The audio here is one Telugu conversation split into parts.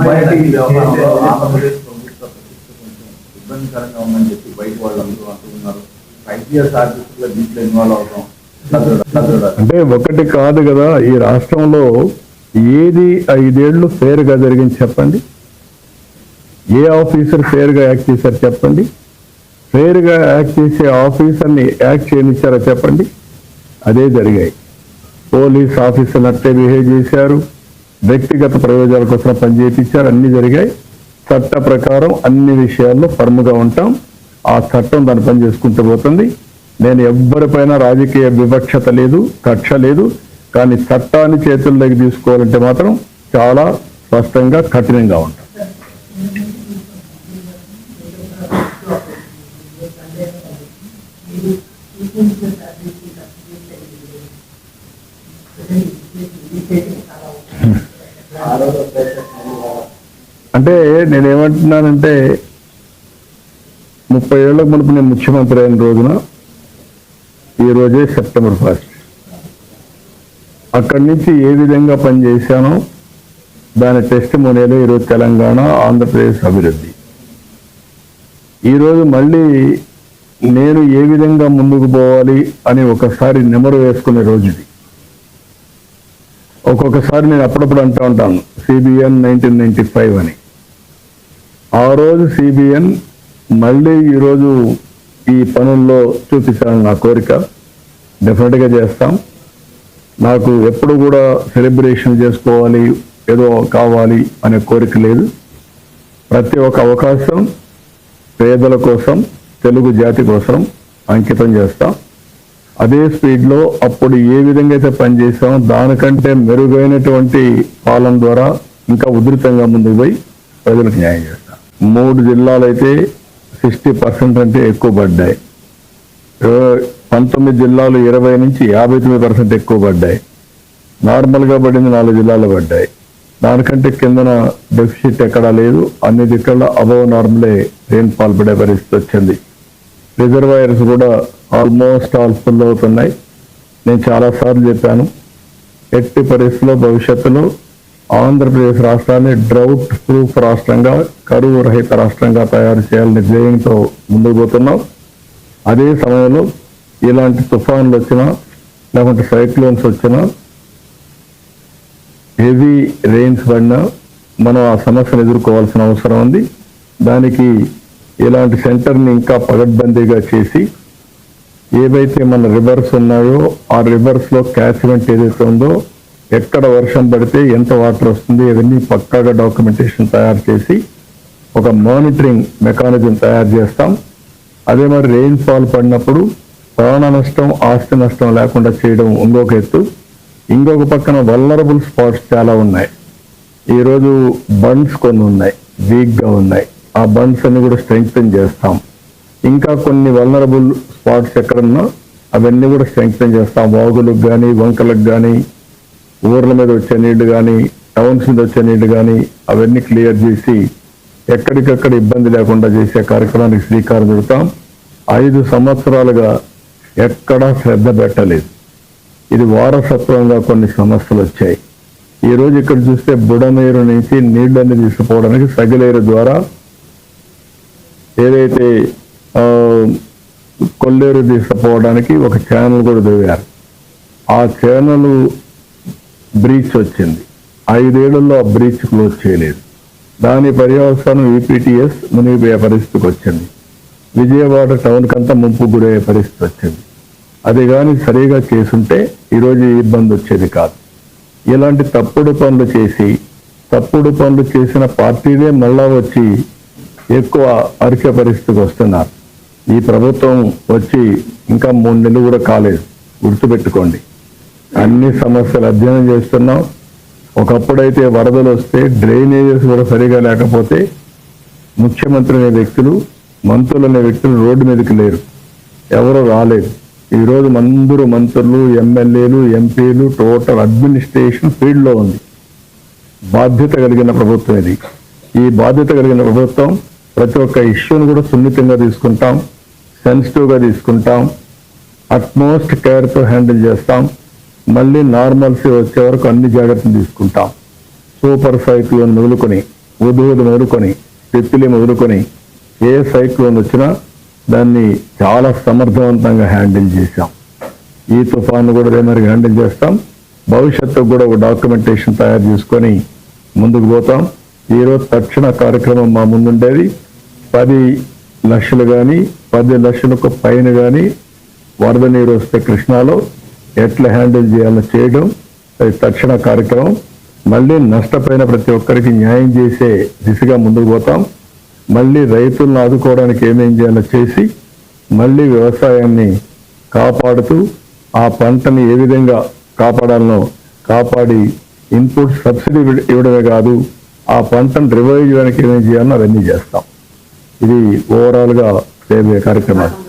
బయటికి వ్యవహారంలో ఆంధ్రప్రదేశ్ ప్రభుత్వ ప్రతిష్ట కొంచెం ఇబ్బందికరంగా ఉందని చెప్పి బయట వాళ్ళందరూ అంటున్నారు ఐపీఎస్ ఆఫీసర్గా దీంట్లో ఇన్వాల్వ్ అవడం అంటే ఒకటి కాదు కదా ఈ రాష్ట్రంలో ఏది ఐదేళ్ళు ఫేర్గా జరిగింది చెప్పండి? ఏ ఆఫీసర్ ఫేర్గా యాక్ట్ చేశారు చెప్పండి? ఫేర్గా యాక్ట్ చేసే ఆఫీసర్ని యాక్ట్ చేయనిచ్చారా చెప్పండి? అదే జరిగాయి. పోలీస్ ఆఫీసర్ అట్టే బిహేవ్ చేశారు. వ్యక్తిగత ప్రయోజనాల కోసం పనిచేయించారు అన్ని జరిగాయి. చట్ట ప్రకారం అన్ని విషయాల్లో ఫర్మ్గా ఉంటాం. ఆ చట్టం దాని పని చేసుకుంటూ పోతుంది. నేను ఎవ్వరిపైన రాజకీయ వివక్షత లేదు కక్ష లేదు. కానీ చట్టాన్ని చేతుల్లోకి తీసుకోవాలంటే మాత్రం చాలా స్పష్టంగా కఠినంగా ఉంటాం. అంటే నేనేమంటున్నానంటే ముప్పై ఏళ్ళకు మునుపు నేను ముఖ్యమంత్రి అయిన రోజున ఈ రోజే సెప్టెంబర్ ఫస్ట్. అక్కడి నుంచి ఏ విధంగా పనిచేశానో దాని టెస్ట్ మోనేలో ఈరోజు తెలంగాణ ఆంధ్రప్రదేశ్ అభివృద్ధి. ఈరోజు మళ్ళీ నేను ఏ విధంగా ముందుకు పోవాలి అని ఒకసారి నెమరు వేసుకునే రోజు ఇది. ఒక్కొక్కసారి నేను అప్పుడప్పుడు అంటూ ఉంటాను సిబిఎన్ నైన్టీన్ నైన్టీ ఫైవ్ అని. ఆ రోజు సిబిఎన్ మళ్ళీ ఈరోజు ఈ పనుల్లో చూపించాలని నా కోరిక. డెఫినెట్గా చేస్తాం. నాకు ఎప్పుడు కూడా సెలబ్రేషన్ చేసుకోవాలి ఏదో కావాలి అనే కోరిక లేదు. ప్రతి ఒక్క అవకాశం పేదల కోసం తెలుగు జాతి కోసం అంకితం చేస్తాం. అదే స్పీడ్లో అప్పుడు ఏ విధంగా అయితే పనిచేసామో దానికంటే మెరుగైనటువంటి పాలన ద్వారా ఇంకా ఉధృతంగా ముందుకు పోయి ప్రజలకు న్యాయం చేస్తాం. మూడు జిల్లాలు అయితే సిక్స్టీ పర్సెంట్ అంటే ఎక్కువ పడ్డాయి. ఇరవై- పంతొమ్మిది జిల్లాలు ఇరవై నుంచి యాభై తొమ్మిది పర్సెంట్ ఎక్కువ పడ్డాయి. నార్మల్గా పడింది నాలుగు జిల్లాలు పడ్డాయి. దానికంటే కిందన డెఫిసిట్ ఎక్కడా లేదు. అన్ని దిక్కల అబవ్ నార్మలే రెయిన్ ఫాల్ పడే పరిస్థితి వచ్చింది. రిజర్వాయర్స్ కూడా ఆల్మోస్ట్ ఆల్ ఫుల్ అవుతున్నాయి. నేను చాలాసార్లు చెప్పాను ఎట్టి పరిస్థితుల్లో భవిష్యత్తులో ఆంధ్రప్రదేశ్ రాష్ట్రాన్ని డ్రౌట్ ప్రూఫ్ రాష్ట్రంగా కరువు రహిత రాష్ట్రంగా తయారు చేయాలనే ధ్యేయంతో ముందుకు పోతున్నాం. అదే సమయంలో ఇలాంటి తుఫాన్లు వచ్చినా లేకుంటే సైక్లోన్స్ వచ్చినా హెవీ రెయిన్స్ పడినా మనం ఆ సమస్యను ఎదుర్కోవాల్సిన అవసరం ఉంది. దానికి ఇలాంటి సెంటర్ని ఇంకా పగడ్బందీగా చేసి ఏవైతే మన రివర్స్ ఉన్నాయో ఆ రివర్స్లో క్యాచ్మెంట్ ఏదైతే ఉందో ఎక్కడ వర్షం పడితే ఎంత వాటర్ వస్తుంది ఇవన్నీ పక్కాగా డాక్యుమెంటేషన్ తయారు చేసి ఒక మానిటరింగ్ మెకానిజం తయారు చేస్తాం. అదే మరి రెయిన్ ఫాల్ పడినప్పుడు ప్రాణ నష్టం ఆస్తి నష్టం లేకుండా చేయడం ఇంకొక ఎత్తు. ఇంకొక పక్కన వల్లరబుల్ స్పాట్స్ చాలా ఉన్నాయి. ఈరోజు బండ్స్ కొన్ని ఉన్నాయి వీక్గా ఉన్నాయి. ఆ బండ్స్ అన్ని కూడా స్ట్రెంగ్తన్ చేస్తాం. ఇంకా కొన్ని వల్నరబుల్ స్పాట్స్ ఎక్కడున్నా అవన్నీ కూడా స్ట్రెంగ్తన్ చేస్తాం. వాగులకు కానీ వంకలకు కానీ ఊర్ల మీద వచ్చే నీళ్ళు కానీ టౌన్స్ మీద వచ్చే నీళ్ళు కానీ అవన్నీ క్లియర్ చేసి ఎక్కడికక్కడ ఇబ్బంది లేకుండా చేసే కార్యక్రమానికి శ్రీకారం చుడతాం. ఐదు సంవత్సరాలుగా ఎక్కడా శ్రద్ధ పెట్టలేదు. ఇది వారసత్వంగా కొన్ని సమస్యలు వచ్చాయి. ఈ రోజు ఇక్కడ చూస్తే బుడమేరు నుంచి నీళ్ళన్నీ తీసుకుపోవడానికి సగిలేరు ద్వారా ఏదైతే కొల్లేరు తీసుకుపోవడానికి ఒక ఛానల్ కూడా దిగారు ఆ ఛానల్ బ్రీచ్ వచ్చింది. ఐదేళ్ళలో ఆ బ్రీచ్ క్లోజ్ చేయలేదు. దాని పర్యవసానం ఈపీటీఎస్ మునిగిపోయే పరిస్థితికి వచ్చింది. విజయవాడ టౌన్ కంతా ముంపు గురయ్యే పరిస్థితి వచ్చింది. అది కానీ సరిగా చేసుంటే ఈరోజు ఇబ్బంది వచ్చేది కాదు. ఇలాంటి తప్పుడు పనులు చేసి తప్పుడు పనులు చేసిన పార్టీలే మళ్ళా వచ్చి ఎక్కువ అరికే పరిస్థితికి వస్తున్నారు. ఈ ప్రభుత్వం వచ్చి ఇంకా మూడు నెలలు కూడా కాలేదు. గుర్తుపెట్టుకోండి. అన్ని సమస్యలు అధ్యయనం చేస్తున్నాం. ఒకప్పుడైతే వరదలు వస్తే డ్రైనేజెస్ కూడా సరిగా లేకపోతే ముఖ్యమంత్రి అనే వ్యక్తులు మంత్రులు అనే వ్యక్తులు రోడ్డు మీదకి లేరు. ఎవరు రాలేదు. ఈరోజు అందరూ మంత్రులు ఎమ్మెల్యేలు ఎంపీలు టోటల్ అడ్మినిస్ట్రేషన్ ఫీల్డ్లో ఉంది. బాధ్యత కలిగిన ప్రభుత్వం ఇది. ఈ బాధ్యత కలిగిన ప్రభుత్వం ప్రతి ఒక్క ఇష్యూను కూడా సున్నితంగా తీసుకుంటాం సెన్సిటివ్గా తీసుకుంటాం అట్మోస్ట్ కేర్తో హ్యాండిల్ చేస్తాం. మళ్ళీ నార్మల్స్ వచ్చే వరకు అన్ని జాగ్రత్తలు తీసుకుంటాం. సూపర్ సైక్లోన్ మొదలుకొని ఉదువులు మొదలుకొని తిత్తిలి మొదలుకొని ఏ సైక్లోన్ వచ్చినా దాన్ని చాలా సమర్థవంతంగా హ్యాండిల్ చేశాం. ఈ తుఫాను కూడా అదే మరి హ్యాండిల్ చేస్తాం. భవిష్యత్తుకు కూడా ఒక డాక్యుమెంటేషన్ తయారు చేసుకొని ముందుకు పోతాం. ఈరోజు తక్షణ కార్యక్రమం మా ముందుండేది. పది లక్షలు కానీ పది లక్షలకు పైన కానీ వరద నీరు వస్తే కృష్ణాలో ఎట్లా హ్యాండిల్ చేయాలో చేయడం అది తక్షణ కార్యక్రమం. మళ్ళీ నష్టపోయిన ప్రతి ఒక్కరికి న్యాయం చేసే దిశగా ముందుకు పోతాం. మళ్ళీ రైతులను ఆదుకోవడానికి ఏమేం చేయాలో చేసి మళ్ళీ వ్యవసాయాన్ని కాపాడుతూ ఆ పంటని ఏ విధంగా కాపాడాలనో కాపాడి ఇన్పుట్ సబ్సిడీ ఇవ్వడమే కాదు ఆ పంటను రివైవ్ చేయడానికి ఏమేం చేయాలో అవన్నీ చేస్తాం. ఇది ఓవరాల్గా చేయబోయే కార్యక్రమాలు.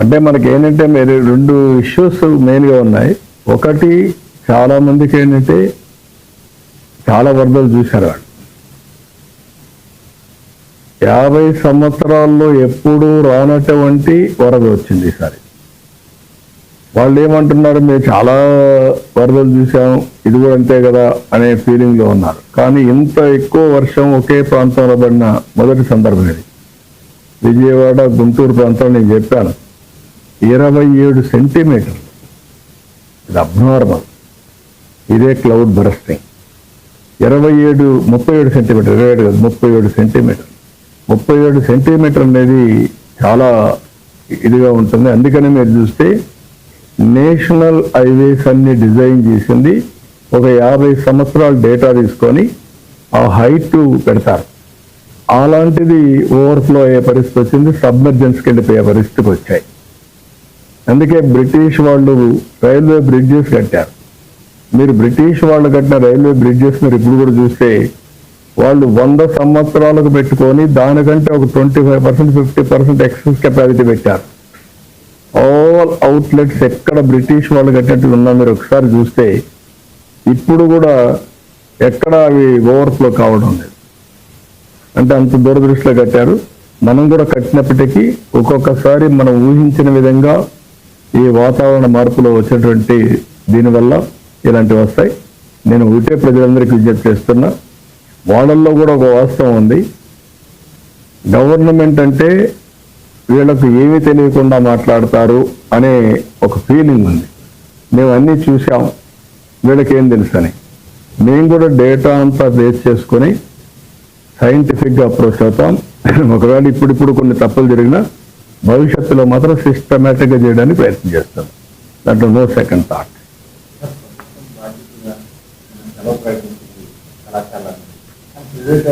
అంటే మనకి ఏంటంటే మీరు రెండు ఇష్యూస్ మెయిన్గా ఉన్నాయి. ఒకటి చాలా మందికి ఏంటంటే చాలా వరదలు చూశారు వాళ్ళు. యాభై సంవత్సరాల్లో ఎప్పుడూ రానటువంటి వరద వచ్చింది ఈసారి. వాళ్ళు ఏమంటున్నారు మేము చాలా వరదలు చూసాం ఇది కూడా అంతే కదా అనే ఫీలింగ్లో ఉన్నారు. కానీ ఇంత ఎక్కువ వర్షం ఒకే ప్రాంతంలో పడిన మొదటి సందర్భం ఇది. విజయవాడ గుంటూరు ప్రాంతం నేను చెప్పాను. ఇరవై ఏడు సెంటీమీటర్లు. ఇది అబ్నార్మల్. ఇదే క్లౌడ్ బరస్టింగ్ ఇరవై ఏడు ముప్పై ఏడు సెంటీమీటర్. ఇరవై ఏడు కాదు ముప్పై ఏడు సెంటీమీటర్. ముప్పై ఏడు సెంటీమీటర్ అనేది చాలా ఇదిగా ఉంటుంది. అందుకని మీరు చూస్తే నేషనల్ హైవేస్ అన్ని డిజైన్ చేసింది. ఒక యాభై సంవత్సరాల డేటా తీసుకొని ఆ హైట్ పెడతారు. అలాంటిది ఓవర్ఫ్లో అయ్యే పరిస్థితి వచ్చింది. సబ్మర్జెన్స్కి వెళ్ళిపోయే పరిస్థితికి వచ్చాయి. అందుకే బ్రిటిష్ వాళ్ళు రైల్వే బ్రిడ్జెస్ కట్టారు. మీరు బ్రిటిష్ వాళ్ళు కట్టిన రైల్వే బ్రిడ్జెస్ మీరు ఇప్పుడు కూడా చూస్తే వాళ్ళు వంద సంవత్సరాలకు పెట్టుకొని దానికంటే ఒక twenty five percent fifty percent excess capacity పెట్టారు. ఆల్ అవుట్లెట్స్ ఎక్కడ బ్రిటిష్ వాళ్ళు కట్టినట్టు ఉన్నా మీరు ఒకసారి చూస్తే ఇప్పుడు కూడా ఎక్కడ అవి ఓవర్ఫ్లో కావడం లేదు. అంటే అంత దూరదృష్టిలో కట్టారు. మనం కూడా కట్టినప్పటికీ ఒక్కొక్కసారి మనం ఊహించిన విధంగా ఈ వాతావరణ మార్పులో వచ్చేటువంటి దీనివల్ల ఇలాంటివి వస్తాయి. నేను ఒకటే ప్రజలందరికీ విజ్ఞప్తి చేస్తున్నా వాళ్ళల్లో కూడా ఒక వాస్తవం ఉంది. గవర్నమెంట్ అంటే వీళ్ళకు ఏమీ తెలియకుండా మాట్లాడతారు అనే ఒక ఫీలింగ్ ఉంది. మేము అన్నీ చూసాం వీళ్ళకి ఏం తెలుసని. మేము కూడా డేటా అంతా బేస్ చేసుకొని సైంటిఫిక్గా అప్రోచ్ అవుతాం. ఒకవేళ ఇప్పుడిప్పుడు కొన్ని తప్పులు జరిగినా భవిష్యత్తులో మాత్రం సిస్టమేటిక్గా చేయడానికి ప్రయత్నం చేస్తాం. దాంట్లో నో సెకండ్ థాట్ కళాశాల ప్రిజెంట్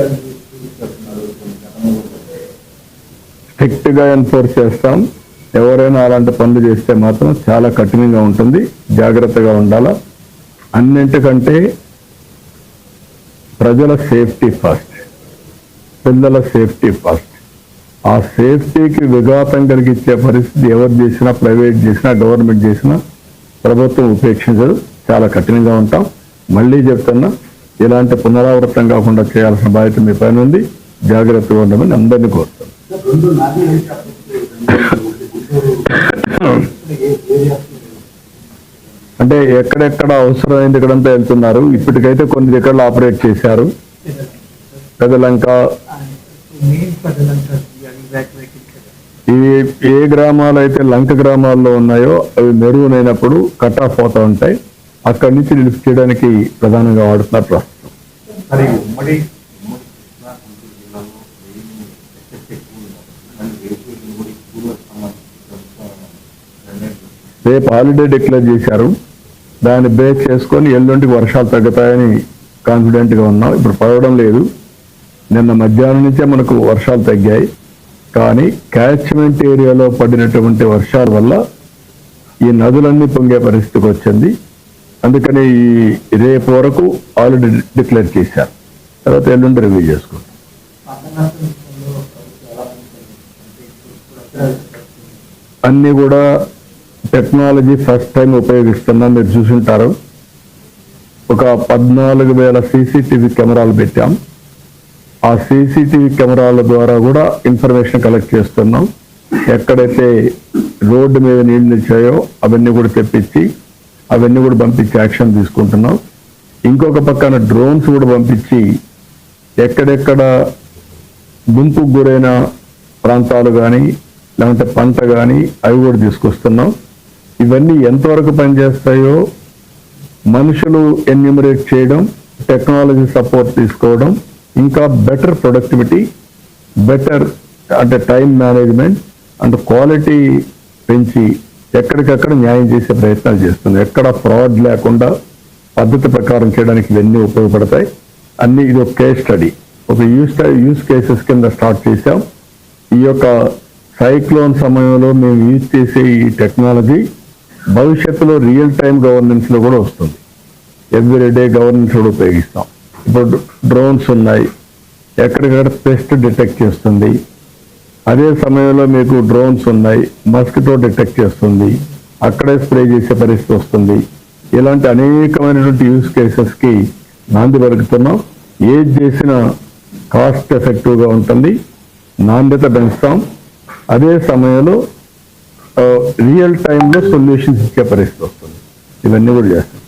చూపిస్తున్నారు కొన్ని ఘటనలు కూడా స్ట్రిక్ట్గా ఎన్ఫోర్స్ చేస్తాం. ఎవరైనా అలాంటి పనులు చేస్తే మాత్రం చాలా కఠినంగా ఉంటుంది. జాగ్రత్తగా ఉండాలా? అన్నింటికంటే ప్రజల సేఫ్టీ ఫస్ట్. పిల్లల సేఫ్టీ ఫస్ట్. ఆ సేఫ్టీకి విఘాతం కలిగించే పరిస్థితి ఎవరు చేసినా ప్రైవేట్ చేసినా గవర్నమెంట్ చేసినా ప్రభుత్వం ఉపేక్షించదు. చాలా కఠినంగా ఉంటాం. మళ్ళీ చెప్తున్నా ఇలాంటి పునరావృతం కాకుండా చేయాల్సిన బాధ్యత మీ పైన ఉంది. జాగ్రత్తగా ఉండమని అందరినీ కోరుతాం అంటే ఎక్కడెక్కడ అవసరమైంది ఇక్కడంతా వెళ్తున్నారు. ఇప్పటికైతే కొన్ని దగ్గరలో ఆపరేట్ చేశారు. పెదలంక. ఇవి ఏ గ్రామాలు అయితే లంక గ్రామాల్లో ఉన్నాయో అవి మెరుగునైనప్పుడు కట్ ఆఫ్ అవుతా ఉంటాయి. అక్కడి నుంచి లిఫ్ట్ చేయడానికి ప్రధానంగా వాడుతున్నారు ప్రస్తుతం మరి ఉమ్మడి ఉమ్మడి కృష్ణా గుంటూరు జిల్లాలో వెయ్యి ఎఫెక్ట్ ఎక్కువ ఉంది మళ్ళీ రేపు ఎల్లుండి కూడా ఎక్కువ సంబంధించి ప్రభుత్వం నిర్ణయం తీసుకుంది. రేపు హాలిడే డిక్లేర్ చేశారు. దాన్ని బేస్ చేసుకొని ఎల్లుండికి వర్షాలు తగ్గుతాయని కాన్ఫిడెంట్గా ఉన్నాం. ఇప్పుడు పడవడం లేదు. నిన్న మధ్యాహ్నం నుంచే మనకు వర్షాలు తగ్గాయి. కానీ క్యాచ్మెంట్ ఏరియాలో పడినటువంటి వర్షాల వల్ల ఈ నదులన్నీ పొంగే పరిస్థితికి వచ్చింది. అందుకని ఈ రేపు వరకు ఆల్రెడీ డిక్లేర్ చేశారు. తర్వాత ఎల్లుండి రివ్యూ చేసుకుంటాం అన్నీ కూడా టెక్నాలజీ ఫస్ట్ టైం ఉపయోగిస్తున్నాం మీరు చూసుంటారు. ఒక పద్నాలుగు వేల సీసీటీవీ కెమెరాలు పెట్టాం. ఆ సీసీటీవీ కెమెరాల ద్వారా కూడా ఇన్ఫర్మేషన్ కలెక్ట్ చేస్తున్నాం. ఎక్కడైతే రోడ్డు మీద నీళ్ళు నిలిచాయో అవన్నీ కూడా తెప్పించి అవన్నీ కూడా పంపించి యాక్షన్ తీసుకుంటున్నాం. ఇంకొక పక్కన డ్రోన్స్ కూడా పంపించి ఎక్కడెక్కడ గుంపుకు గురైన ప్రాంతాలు కానీ లేదంటే పంట కానీ అవి కూడా తీసుకొస్తున్నాం. ఇవన్నీ ఎంతవరకు పనిచేస్తాయో మనుషులు ఎన్యూమరేట్ చేయడం టెక్నాలజీ సపోర్ట్ తీసుకోవడం ఇంకా బెటర్ ప్రొడక్టివిటీ బెటర్ అంటే టైం మేనేజ్మెంట్ అండ్ క్వాలిటీ పెంచి ఎక్కడికక్కడ న్యాయం చేసే ప్రయత్నాలు చేస్తుంది. ఎక్కడ ఫ్రాడ్ లేకుండా పద్ధతి ప్రకారం చేయడానికి ఇవన్నీ ఉపయోగపడతాయి. అన్ని ఇది ఒక కేస్ స్టడీ ఒక యూస్ యూస్ కేసెస్ కింద స్టార్ట్ చేశాం. ఈ యొక్క సైక్లోన్ సమయంలో మేము యూజ్ చేసే ఈ టెక్నాలజీ భవిష్యత్తులో రియల్ టైం గవర్నెన్స్లో కూడా వస్తుంది. ఎవ్రీ డే గవర్నెన్స్ కూడా ఉపయోగిస్తాం. ఇప్పుడు డ్రోన్స్ ఉన్నాయి. ఎక్కడికక్కడ పెస్ట్ డిటెక్ట్ చేస్తుంది. అదే సమయంలో మీకు డ్రోన్స్ ఉన్నాయి. మస్కిటో డిటెక్ట్ చేస్తుంది. అక్కడే స్ప్రే చేసే పరిస్థితి వస్తుంది. ఇలాంటి అనేకమైనటువంటి యూస్ కేసెస్కి నాంది పలుకుతున్నాం. ఏది చేసినా కాస్ట్ ఎఫెక్టివ్గా ఉంటుంది. నాణ్యత పెంచుతాం. అదే సమయంలో రియల్ టైంలో సొల్యూషన్స్ ఇచ్చే పరిస్థితి వస్తుంది. ఇవన్నీ కూడా చేస్తాం.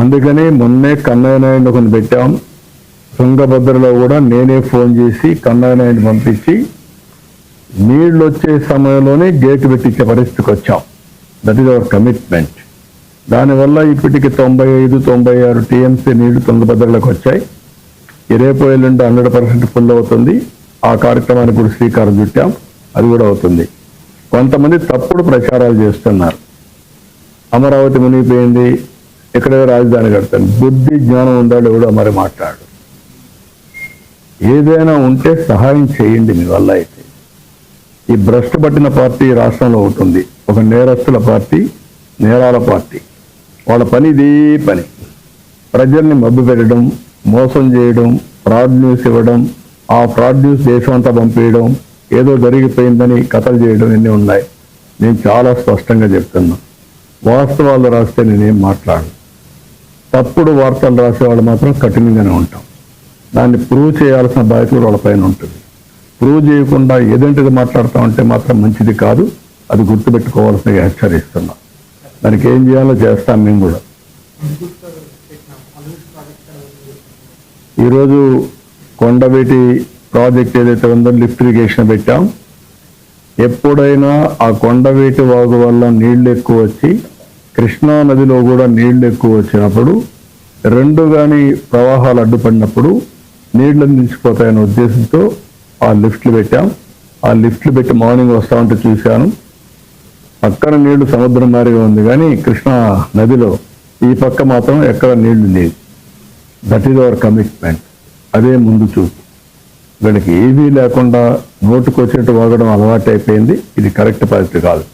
అందుకని మొన్నే కన్నయ్య నాయుడు కొన్ని పెట్టాం. తుంగభద్రలో కూడా నేనే ఫోన్ చేసి కన్నయ్య నాయుడు పంపించి నీళ్ళు వచ్చే సమయంలోనే గేట్ పెట్టించే పరిస్థితికి వచ్చాం. దట్ ఈస్ అవర్ కమిట్మెంట్ దానివల్ల ఇప్పటికి తొంభై ఐదు తొంభై ఆరు టీఎంసీ నీళ్ళు తుంగభద్రలోకి వచ్చాయి. రేపు ఎల్లుండి హండ్రెడ్ పర్సెంట్ ఫుల్ అవుతుంది. ఆ కార్యక్రమానికి కూడా శ్రీకారం చుట్టాం. అది కూడా అవుతుంది. కొంతమంది తప్పుడు ప్రచారాలు చేస్తున్నారు. అమరావతి మునిగిపోయింది. ఇక్కడ రాజధాని కడతాను. బుద్ధి జ్ఞానం ఉండాలి ఎవడో మరి మాట్లాడు. ఏదైనా ఉంటే సహాయం చేయండి మీ వల్ల అయితే. ఈ భ్రష్టు పట్టిన పార్టీ రాష్ట్రంలో ఉంటుంది. ఒక నేరస్తుల పార్టీ నేరాల పార్టీ. వాళ్ళ పని ఇదే పని. ప్రజల్ని మబ్బు పెట్టడం మోసం చేయడం ఫ్రాడ్ న్యూస్ ఇవ్వడం ఆ ఫ్రాడ్ న్యూస్ దేశం అంతా పంపేయడం ఏదో జరిగిపోయిందని కథలు చేయడం ఇన్ని ఉన్నాయి? నేను చాలా స్పష్టంగా చెప్తున్నా. వాస్తవాలు రాస్తే నేనేం మాట్లాడను. తప్పుడు వార్తలు రాసే వాళ్ళు మాత్రం కఠినంగానే ఉంటాం. దాన్ని ప్రూవ్ చేయాల్సిన బాధ్యత వాళ్ళపైన వాళ్ళ పైన ఉంటుంది. ప్రూవ్ చేయకుండా ఏదంటిది మాట్లాడుతూ ఉంటే మాత్రం మంచిది కాదు. అది గుర్తుపెట్టుకోవాల్సిన హెచ్చరిస్తున్నాను దానికి ఏం చేయాలో చేస్తాం మేము కూడా. ఈరోజు కొండబేటి ప్రాజెక్ట్ ఏదైతే ఉందో లిఫ్ట్ ఇరిగేషన్ పెట్టాం. ఎప్పుడైనా ఆ కొండవేటి వాగు వల్ల నీళ్ళు ఎక్కువ వచ్చి కృష్ణా నదిలో కూడా నీళ్ళు ఎక్కువ వచ్చినప్పుడు రెండు గాని ప్రవాహాలు అడ్డుపడినప్పుడు నీళ్ళు నిలిచిపోతాయనే ఉద్దేశంతో ఆ లిఫ్ట్లు పెట్టాం. ఆ లిఫ్ట్లు పెట్టి మార్నింగ్ వస్తా ఉంటే చూశాను. పక్కన నీళ్ళు సముద్రం మారిగా ఉంది కానీ కృష్ణా నదిలో ఈ పక్క మాత్రం ఎక్కడ నీళ్ళు లేదు దట్ ఈజ్ అవర్ కమిట్మెంట్ అదే ముందు చూపు. వీళ్ళకి ఏమీ లేకుండా నోటుకు వచ్చేట్టు వాగడం అలవాటు అయిపోయింది ఇది కరెక్ట్ పద్ధతి కాదు.